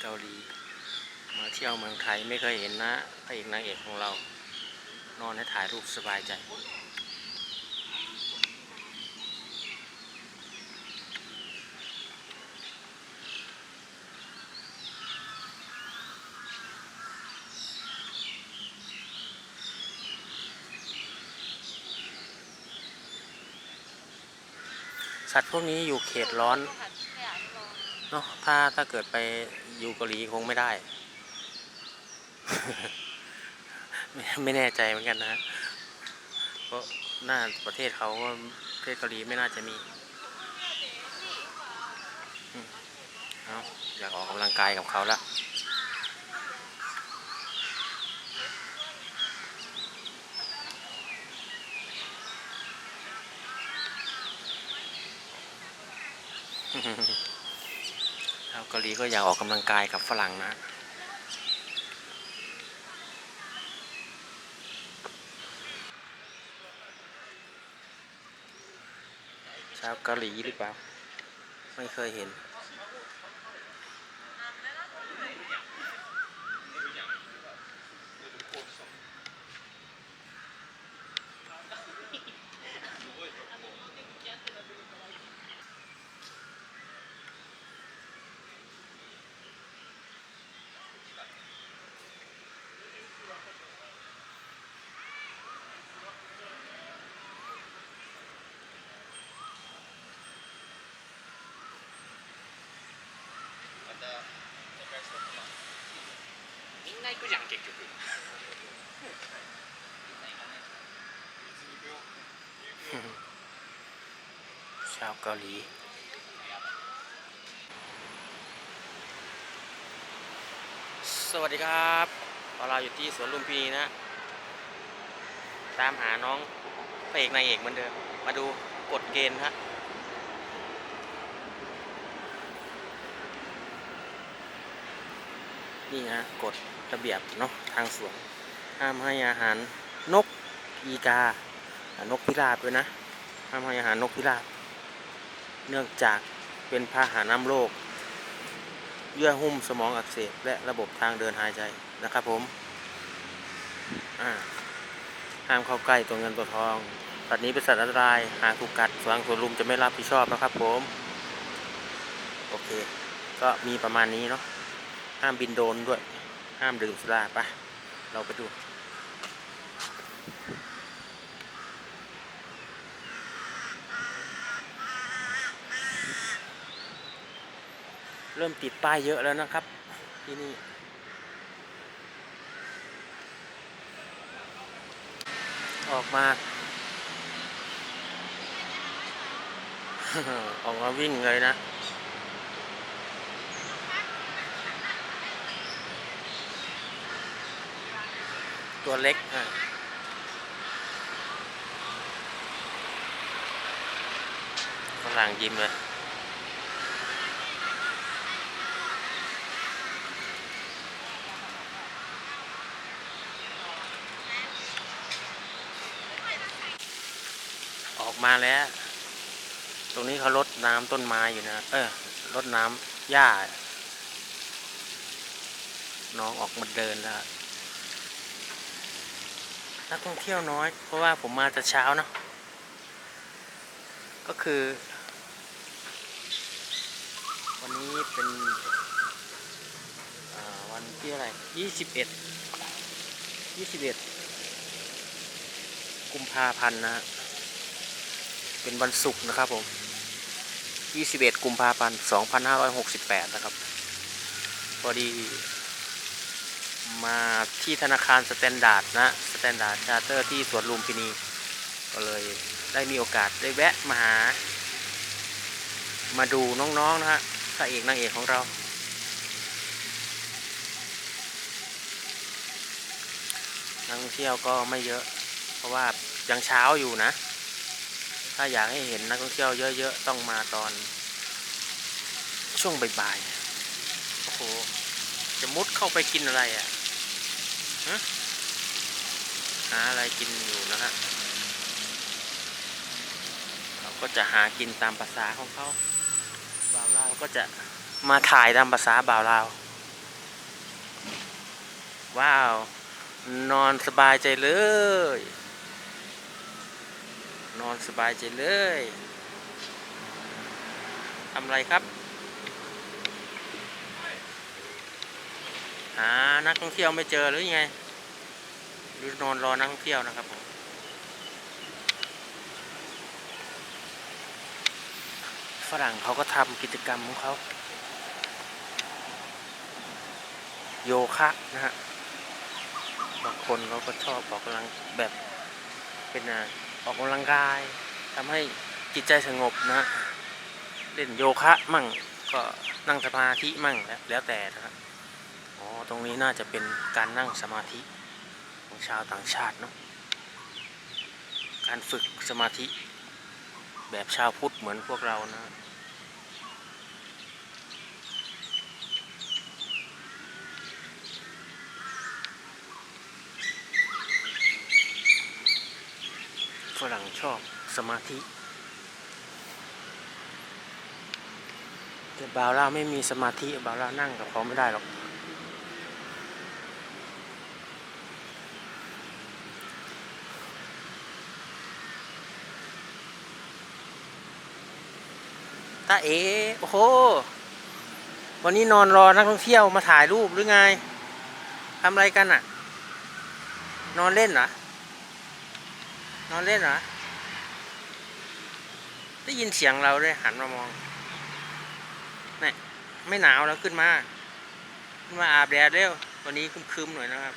เกาหลี มาเที่ยวเมืองไทยไม่เคยเห็นนะพระเอกนางเอกของเรา นอนให้ถ่ายรูปสบายใจ สัตว์พวกนี้อยู่เขตร้อนเนาะถ้าถ้าเกิดไปอยู่เกาหลีคงไม่ได้ ไม่แน่ใจเหมือนกันนะเพราะหน้าประเทศเขาก็ประเทศเกาหลีไม่น่าจะมีอืมเอาอยากออกกำลังกายกับเขาละ รีก็อยากออกกำลังกายกับฝรั่งนะ ชาวเกาหลีหรือเปล่า ไม่เคยเห็น な行くじゃん結局 ชาวเกาหลี สวัสดีครับเราอยู่ที่สวนลุมพินีนะ ตามหาน้องพระเอกนายเอกเหมือนเดิม มาดูกฎเกณฑ์ฮะ นี่ฮะกฎระเบียบเนาะทางสวนห้ามให้อาหารนกอีกา นกพิราบด้วยนะห้ามให้อาหารนกพิราบ เนื่องจากเป็นพาหะน้ำโรคเยื่อหุ้มสมองอักเสบและระบบทางเดินหายใจนะครับผมห้ามเข้าใกล้ตัวเงินตัวทองสัตว์นี้เป็นสัตว์อันตราย หากถูกกัดสวนสวนลุมจะไม่รับผิดชอบนะครับผม โอเค ก็มีประมาณนี้เนาะ ห้ามบินโดนด้วย ห้ามดื่มสุราไปเราไปดู เริ่มติดป้ายเยอะแล้วนะครับ ที่นี่ออกมา ออกมาวิ่งเลยนะ ตัวเล็กอะฝรั่งยิ้มเลยออกมาแล้ว ตรงนี้เขาลดน้ำต้นไม้อยู่นะ เออลดน้ำหญ้า น้องออกมาเดินแล้ว นักท่องเที่ยวน้อย เพราะว่าผมมาแต่เช้าเนอะก็คือ วันนี้เป็นวันที่อะไรยี่สิบเอ็ดยี่สิบเอ็ดกุมภาพันธ์นะฮะเป็นวันศุกร์นะครับผมยี่สิบเอ็ดกุมภาพันธ์สองพันห้าร้อยหกสิบแปดนะครับพอดี มาที่ธนาคารสแตนดาร์ดนะ สแตนดาร์ดชาร์เตอร์ที่สวนลุมพินี ก็เลยได้มีโอกาสได้แวะมาหา มาดูน้องๆนะฮะพระเอกนางเอกของเรา นักท่องเที่ยวก็ไม่เยอะ เพราะว่ายังเช้าอยู่นะ ถ้าอยากให้เห็นนักท่องเที่ยวเยอะๆ ต้องมาตอน ช่วงบ่ายๆ โอ้โห จะมุดเข้าไปกินอะไรอะฮะ หาอะไรกินอยู่นะฮะเขาก็จะหากินตามภาษาของเขา「บ่าวลาวก็จะมาถ่ายตามภาษาบ่าวลาว ว้าว นอนสบายใจเลย นอนสบายใจเลยทำอะไรครับ หานักท่องเที่ยวไม่เจอหรือยังไง หรือนอนรอนักท่องเที่ยวนะครับผมฝรั่งเขาก็ทำกิจกรรมของเขา โยคะนะฮะบางคนเขาก็ชอบออกกำลังแบบเป็นออกกำลังกายทำให้จิตใจสงบนะฮะเล่นโยคะมั่งก็นั่งสมาธิมั่งแล้วแล้วแต่นะครับอ๋อตรงนี้น่าจะเป็นการนั่งสมาธิ ของชาวต่างชาติเนาะการฝึกสมาธิแบบชาวพุทธเหมือนพวกเรานะฝรั่งชอบสมาธิ แต่บาวเราไม่มีสมาธิบาวเรานั่งกับเขาไม่ได้หรอก เอโอ้โหวันนี้นอนรอนักท่องเที่ยวมาถ่ายรูปหรือไงทำอะไรกันอะ นอนเล่นเหรอนอนเล่นเหรอได้ยินเสียงเราด้วยหันมามองนี่ไม่หนาวแล้วขึ้นมาขึ้นมาอาบแดดเร็ววันนี้คึมๆหน่อยนะครับ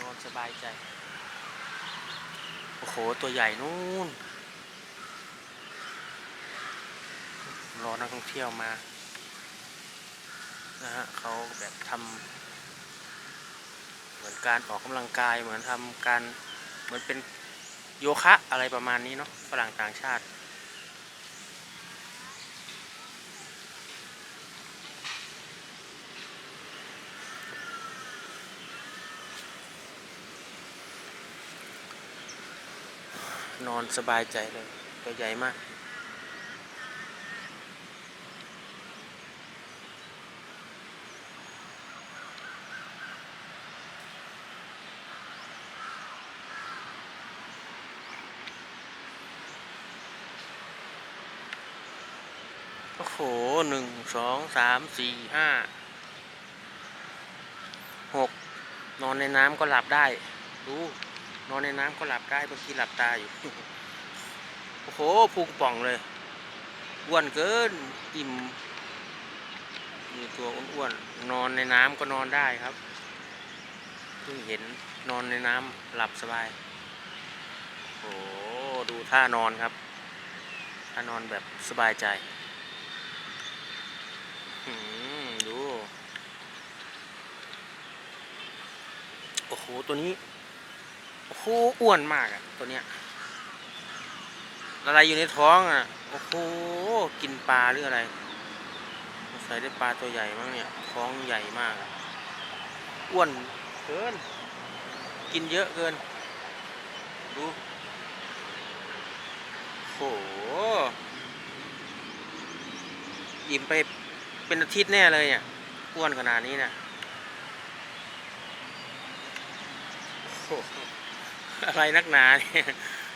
นอนสบายใจ โอ้โห ตัวใหญ่นู่น รอนักท่องเที่ยวมา นะฮะเขาแบบทำเหมือนการออกกำลังกาย เหมือนทำการ เหมือนเป็นโยคะอะไรประมาณนี้เนาะ ฝรั่งต่างชาติ นอนสบายใจเลย ตัวใหญ่มาก โอ้โหหนึ่งสองสามสี่ห้าหกนอนในน้ำก็หลับได้ ดู นอนในน้ำก็หลับได้บางทีหลับตาอยู่ โอ้โหพุงป่องเลยอ้วนเกินอิ่มมีตัวอ้วนๆนอนในน้ำก็นอนได้ครับเพิ่งเห็นนอนในน้ำหลับสบาย โอ้โหดูท่านอนครับ ท่านอนแบบสบายใจดู โอ้โห ตัวนี้ โอ้โหอ้วนมากอะตัวเนี้ยอะไรอยู่ในท้องอะโอ้โหกินปลาหรืออะไรใส่ได้ปลาตัวใหญ่มั้งเนี่ยท้องใหญ่มากอะอ้วนเกิน กินเยอะเกินดูโหอิ่มไปเป็นอาทิตย์แน่เลยเนี่ยอ้วนขนาดนี้นะโอ้ อะไรนักหนาเนี่ย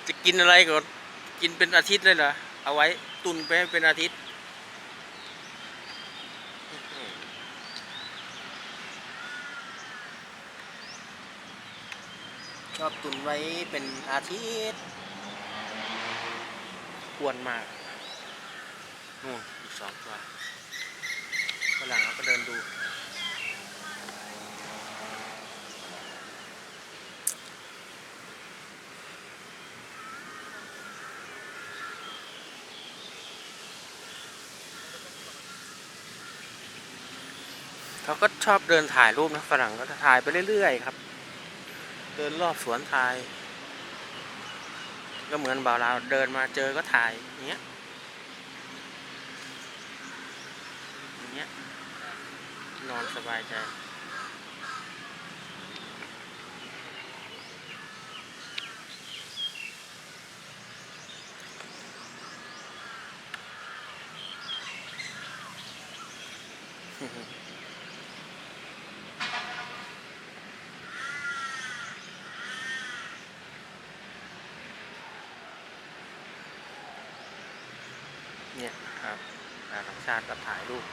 จะกินอะไรก็กินเป็นอาทิตย์เลยเหรอ เอาไว้ตุนไปให้เป็นอาทิตย์อื้อหือชอบตุนไว้เป็นอาทิตย์อ้วนมากนู่นอีกสองตัว ฝรั่งเขาก็เดินดู เขาก็ชอบเดินถ่ายรูปนะฝรั่งก็จะถ่ายไปเรื่อยๆครับ เดินรอบสวนถ่าย ก็เหมือนบ่าวเราวเดินมาเจอก็ถ่ายอย่างเงี้ยอย่างเงี้ยนอนสบายใจ เนี่ยครับ ต่างชาติก็ถ่ายรูป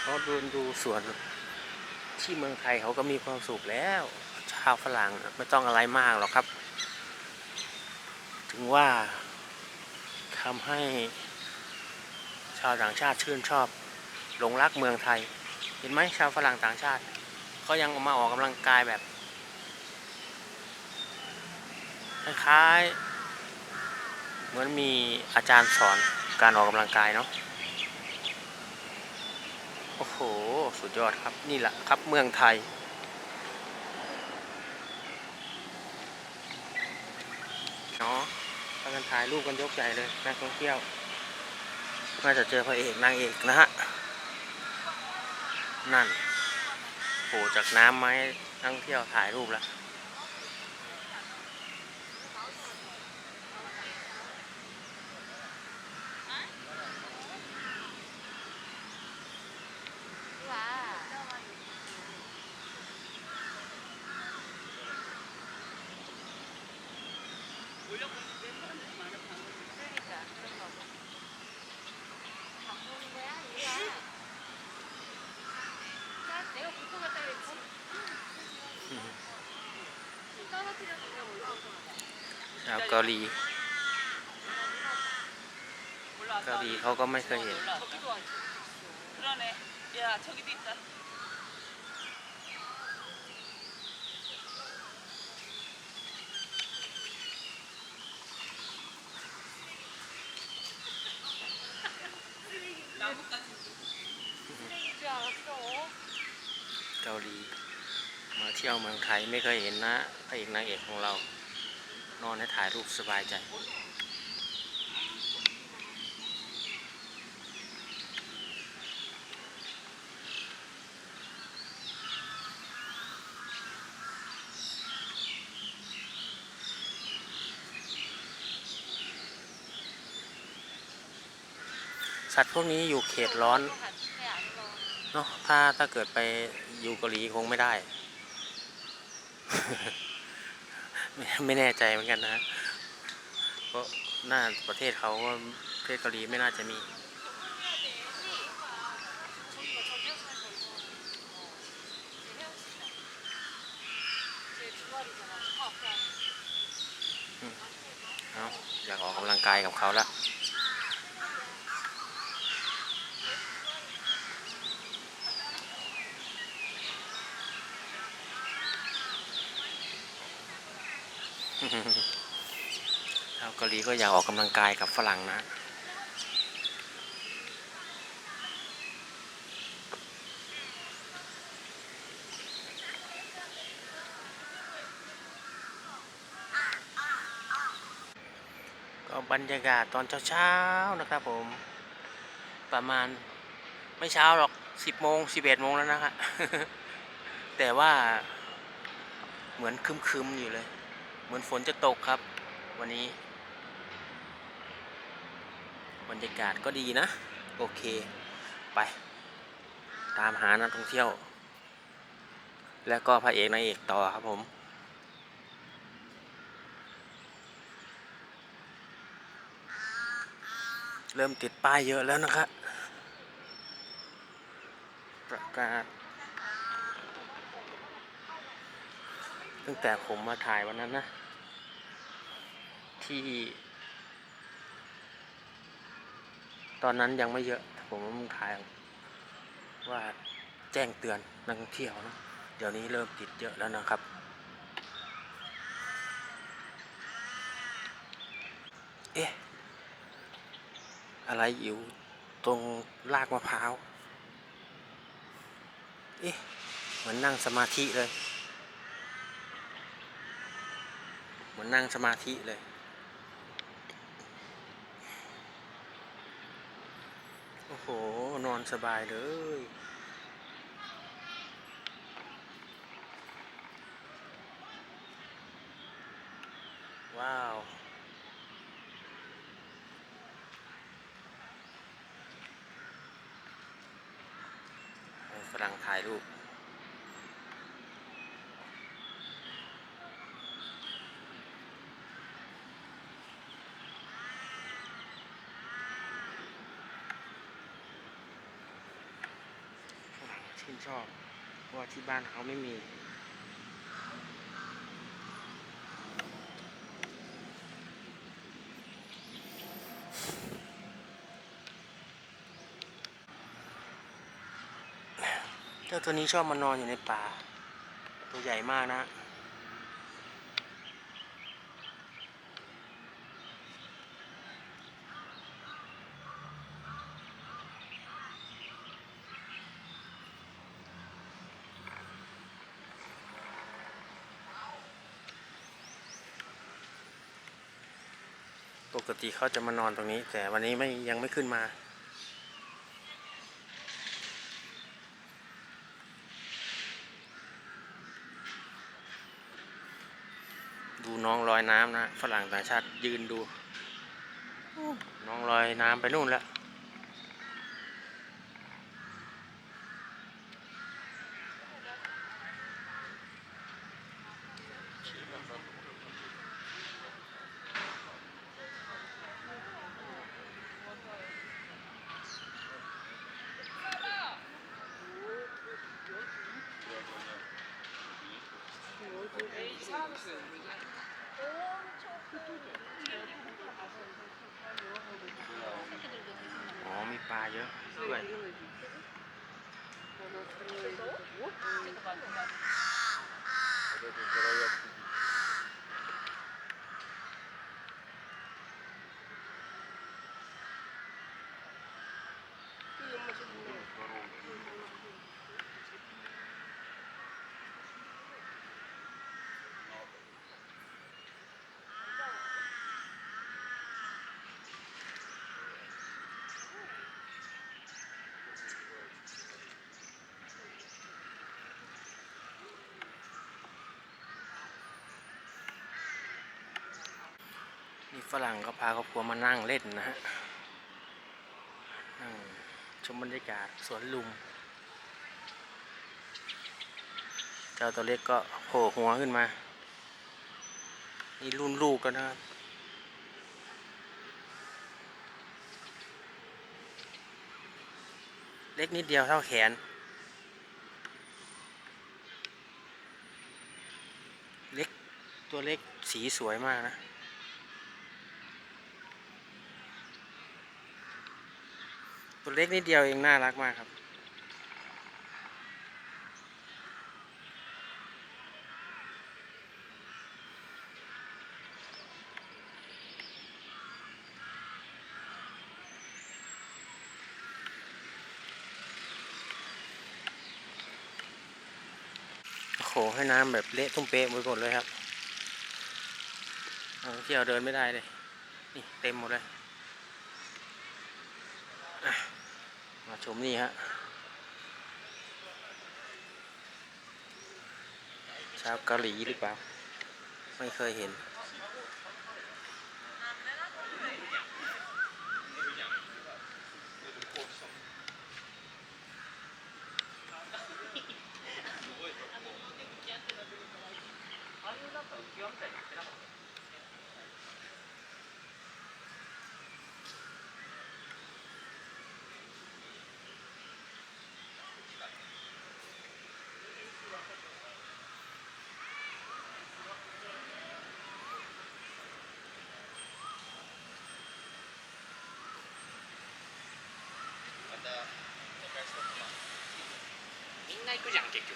เขาดูดูสวนที่เมืองไทยเขาก็มีความสุขแล้ว ชาวฝรั่งไม่ต้องอะไรมากหรอกครับ ถึงว่าทำให้ชาวต่างชาติชื่นชอบ หลงรักเมืองไทย เห็นไหมชาวฝรั่งต่างชาติเขายังมาออกกำลังกายแบบคล้ายๆเหมือนมีอาจารย์สอนการออกกำลังกายเนาะโอ้โห สุดยอดครับนี่แหละครับเมืองไทย เนาะพากันถ่ายรูปกันยกใหญ่เลยนักท่องเที่ยวน่าจะเจอพระเอกนางเอกนะฮะ นั่นโผล่จากน้ำไหมนักท่องเที่ยวถ่ายรูปแล้ว 내가 붙어 갔다 그랬지? 떨어뜨려서 내가 올라왔잖아. 아, 까리. 까리, 허가만 까리. 그러네. 야, 저기도 있다. ที่ยวเมืองไทยไม่เคยเห็นนะพระเอกนางเอกของเรา นอนให้ถ่ายรูปสบายใจ สัตว์พวกนี้อยู่เขตร้อนเนาะถ้าถ้าเกิดไปอยู่เกาหลีคงไม่ได้ ไม่แน่ใจเหมือนกันนะเพราะหน้าประเทศเขาว่าประเทศเกาหลีไม่น่าจะมีเอาอยากออกกำลังกายกับเขาละ ชาวเกาหลีก็อยากออกกำลังกายกับฝรั่งนะก็บรรยากาศตอนเช้าๆนะครับผม ประมาณไม่เช้าหรอกสิบโมงสิบเอ็ดโมงแล้วนะฮะแต่ว่าเหมือนคึมๆอยู่เลย มือนฝนจะตกครับ วันนี้ บรรยากาศก็ดีนะ โอเค ไป ตามหานักท่องเที่ยว แล้วก็พระเอกนางเอกต่อครับผมเริ่มติดป้ายเยอะแล้วนะครับ ประกาศ ตั้งแต่ผมมาถ่ายวันนั้นนะ ที่ ตอนนั้นยังไม่เยอะ ผมถ่ายว่าแจ้งเตือนนักท่องเที่ยวนะเดี๋ยวนี้เริ่มติดเยอะแล้วนะครับ เอ๊ะ อะไรอยู่ตรงรากมะพร้าว เอ๊ะ เหมือนนั่งสมาธิเลย เหมือนนั่งสมาธิเลย โอ้โห นอนสบายเลย ว้าวฝรั่งถ่ายรูป ชอบ เพราะที่บ้านเขาไม่มีเจ้าตัวนี้ชอบมานอนอยู่ในป่า ตัวใหญ่มากนะ ติเขาจะมานอนตรงนี้ แต่วันนี้ไม่ยังไม่ขึ้นมาดูน้องลอยน้ำนะฝรั่งต่างชาติยืนดู น้องลอยน้ำไปนู่นแล้ว ฝรั่งก็พาครอบครัวมานั่งเล่นนะฮะนั่งชมบรรยากาศสวนลุม เจ้าตัวเล็กก็โผล่หัวขึ้นมา นี่รุ่นลูกแล้วนะครับเล็กนิดเดียวเท่าแขน เล็กตัวเล็กสีสวยมากนะ ตัวเล็กนิดเดียวเองน่ารักมากครับโอ้โหให้น้ำแบบเละตุ้มเป๊ะหมดหมดเลยครับเที่ยวเดินไม่ได้เลย นี่เต็มหมดเลย มาชมนี่ฮะชาวเกาหลีหรือเปล่า ไม่เคยเห็นみんな行くじゃん結局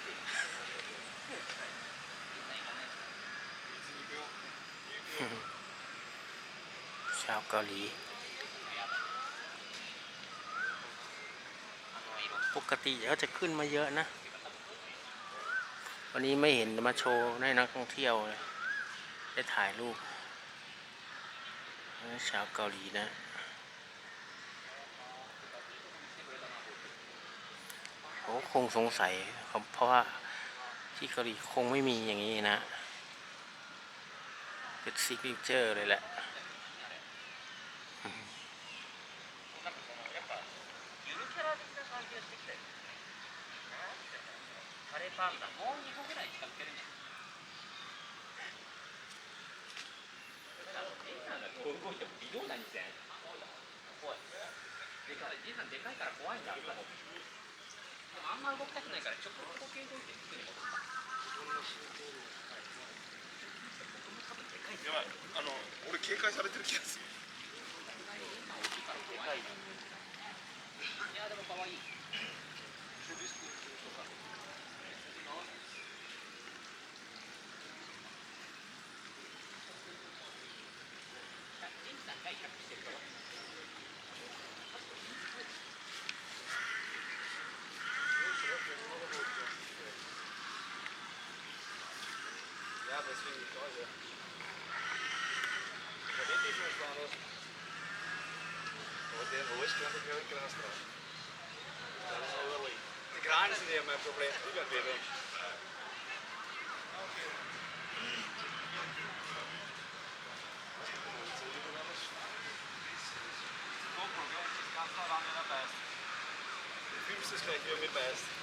ชาวเกาหลี ปกติเขาจะขึ้นมาเยอะนะ วันนี้ไม่เห็นมาโชว์ให้นักท่องเที่ยวเลยได้ถ่ายรูปนี่ชาวเกาหลีนะ คงสงสัยครัเพราะว่าที่เกาหลีคงไม่มีอย่างนี้นะเป็นซิกเนเจอร์เลยแหละでかいじいさんでかいから怖いんだ。あんま動きたくないからちょっとだけ動いて服に戻ったやばいあの俺警戒されてる気がするいやでも可愛い。deswegen die Schleuse. Da wird nicht mehr sparen lassen. Aber der Rohr ist gerade kein Gras drauf. Das ist oberlich. Die Kranen sind ja mein Problem, die werden wieder. Du filmst es gleich, wie er mich beißt.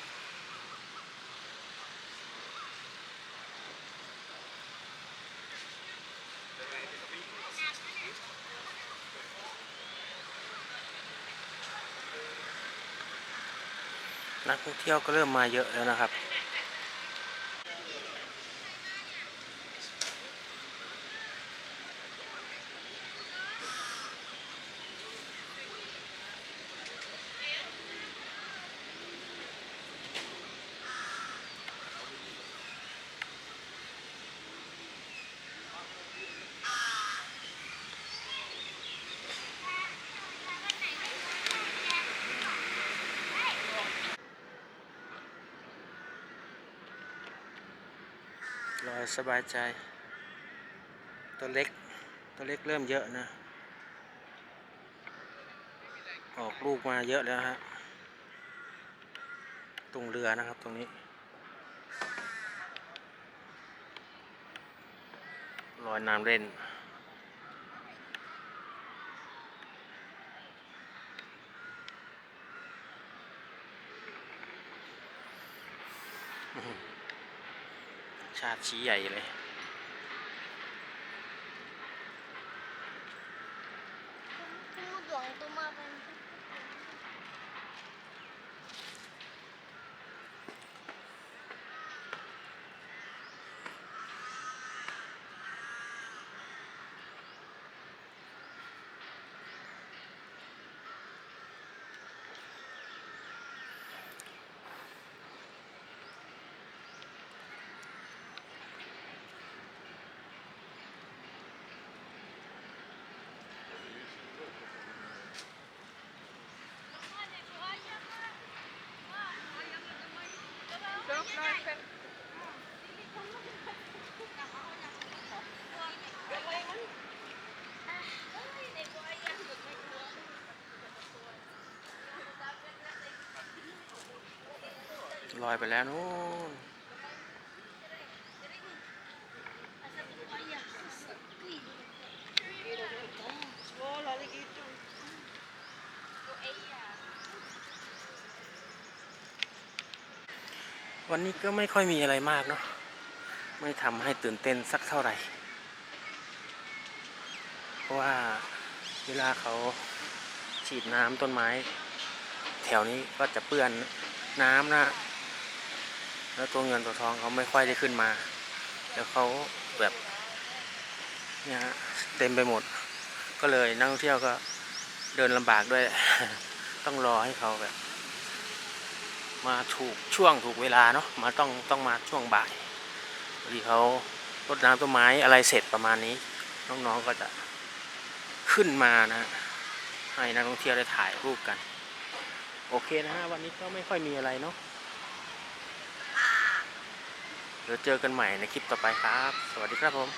นักท่องเที่ยวก็เริ่มมาเยอะแล้วนะครับ สบายใจ ตัวเล็ก ตัวเล็กเริ่มเยอะนะ ออกลูกมาเยอะแล้วฮะ ตรงเรือนะครับตรงนี้ ลอยน้ำเล่น ชี้ใหญ่เลย ลอยไปแล้วนู้นวันนี้ก็ไม่ค่อยมีอะไรมากเนาะไม่ทำให้ตื่นเต้นสักเท่าไหร่ เพราะว่าเวลาเขาฉีดน้ำต้นไม้ แถวนี้ก็จะเปื้อนน้ำนะ แล้วตัวเงินตัวทองเขาไม่ค่อยได้ขึ้นมา แล้วเขาแบบเนี่ยฮะเต็มไปหมด ก็เลยนักท่องเที่ยวก็เดินลำบากด้วย ต้องรอให้เขาแบบ มาถูกช่วงถูกเวลาเนาะมาต้องต้องมาช่วงบ่ายพอดีเขารดน้ำต้นไม้อะไรเสร็จประมาณนี้ น้องๆก็จะขึ้นมานะให้นักท่องเที่ยวได้ถ่ายรูปกัน โอเคนะฮะวันนี้ก็ไม่ค่อยมีอะไรเนาะ เดี๋ยวเจอกันใหม่ในคลิปต่อไปครับ สวัสดีครับผม